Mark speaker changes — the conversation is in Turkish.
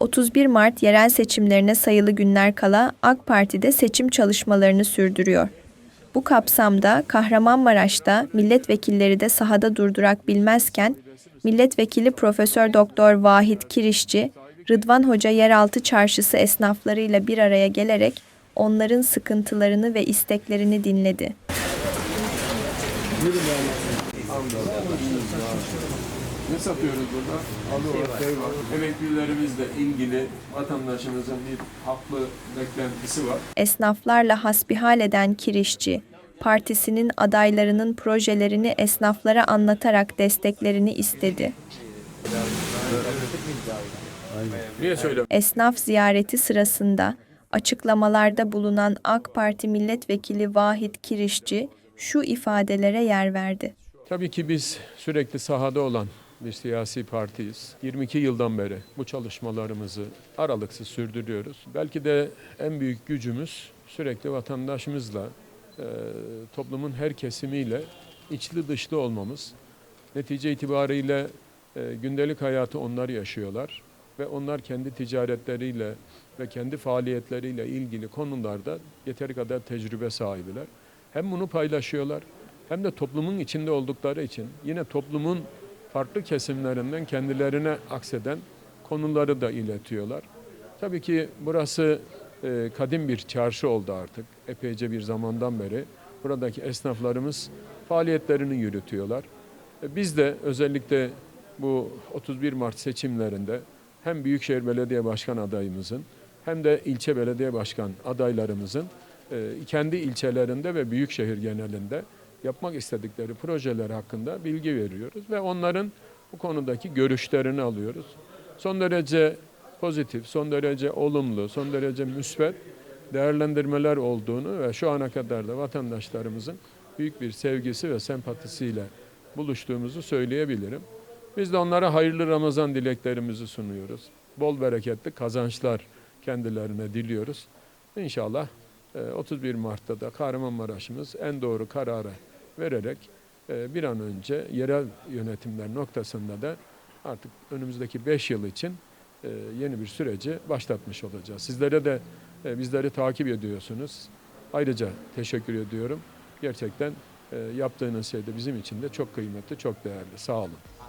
Speaker 1: 31 Mart yerel seçimlerine sayılı günler kala AK Parti'de seçim çalışmalarını sürdürüyor. Bu kapsamda Kahramanmaraş'ta milletvekilleri de sahada durdurak bilmezken milletvekili Profesör Doktor Vahit Kirişçi, Rıdvan Hoca yeraltı çarşısı esnaflarıyla bir araya gelerek onların sıkıntılarını ve isteklerini dinledi.
Speaker 2: Ne satıyoruz burada? Alı var, şey var. Emeklilerimizle ilgili vatandaşımızın bir haklı beklentisi var.
Speaker 1: Esnaflarla hasbihal eden Kirişçi, partisinin adaylarının projelerini esnaflara anlatarak desteklerini istedi. Esnaf ziyareti sırasında açıklamalarda bulunan AK Parti milletvekili Vahit Kirişçi şu ifadelere yer verdi.
Speaker 2: Tabii ki biz sürekli sahada olan bir siyasi partiyiz. 22 yıldan beri bu çalışmalarımızı aralıksız sürdürüyoruz. Belki de en büyük gücümüz sürekli vatandaşımızla, e, toplumun her kesimiyle içli dışlı olmamız. Netice itibariyle e, gündelik hayatı onlar yaşıyorlar ve onlar kendi ticaretleriyle ve kendi faaliyetleriyle ilgili konularda yeteri kadar tecrübe sahibiler. Hem bunu paylaşıyorlar hem de toplumun içinde oldukları için yine toplumun farklı kesimlerinden kendilerine akseden konuları da iletiyorlar. Tabii ki burası e, kadim bir çarşı oldu artık. Epeyce bir zamandan beri buradaki esnaflarımız faaliyetlerini yürütüyorlar. E, Biz de özellikle bu 31 Mart seçimlerinde hem Büyükşehir Belediye Başkan adayımızın hem de ilçe belediye başkan adaylarımızın e, kendi ilçelerinde ve büyükşehir genelinde yapmak istedikleri projeler hakkında bilgi veriyoruz ve onların bu konudaki görüşlerini alıyoruz. Son derece pozitif, son derece olumlu, son derece müsbet değerlendirmeler olduğunu ve şu ana kadar da vatandaşlarımızın büyük bir sevgisi ve sempatisiyle buluştuğumuzu söyleyebilirim. Biz de onlara hayırlı Ramazan dileklerimizi sunuyoruz. Bol bereketli kazançlar kendilerine diliyoruz. İnşallah 31 Mart'ta da Kahramanmaraş'ımız en doğru kararı vererek e, bir an önce yerel yönetimler noktasında da artık önümüzdeki 5 yıl için e, yeni bir süreci başlatmış olacağız. Sizlere de e, bizleri takip ediyorsunuz. Ayrıca teşekkür ediyorum. Gerçekten yaptığınız şey de bizim için de çok kıymetli, çok değerli. Sağ olun.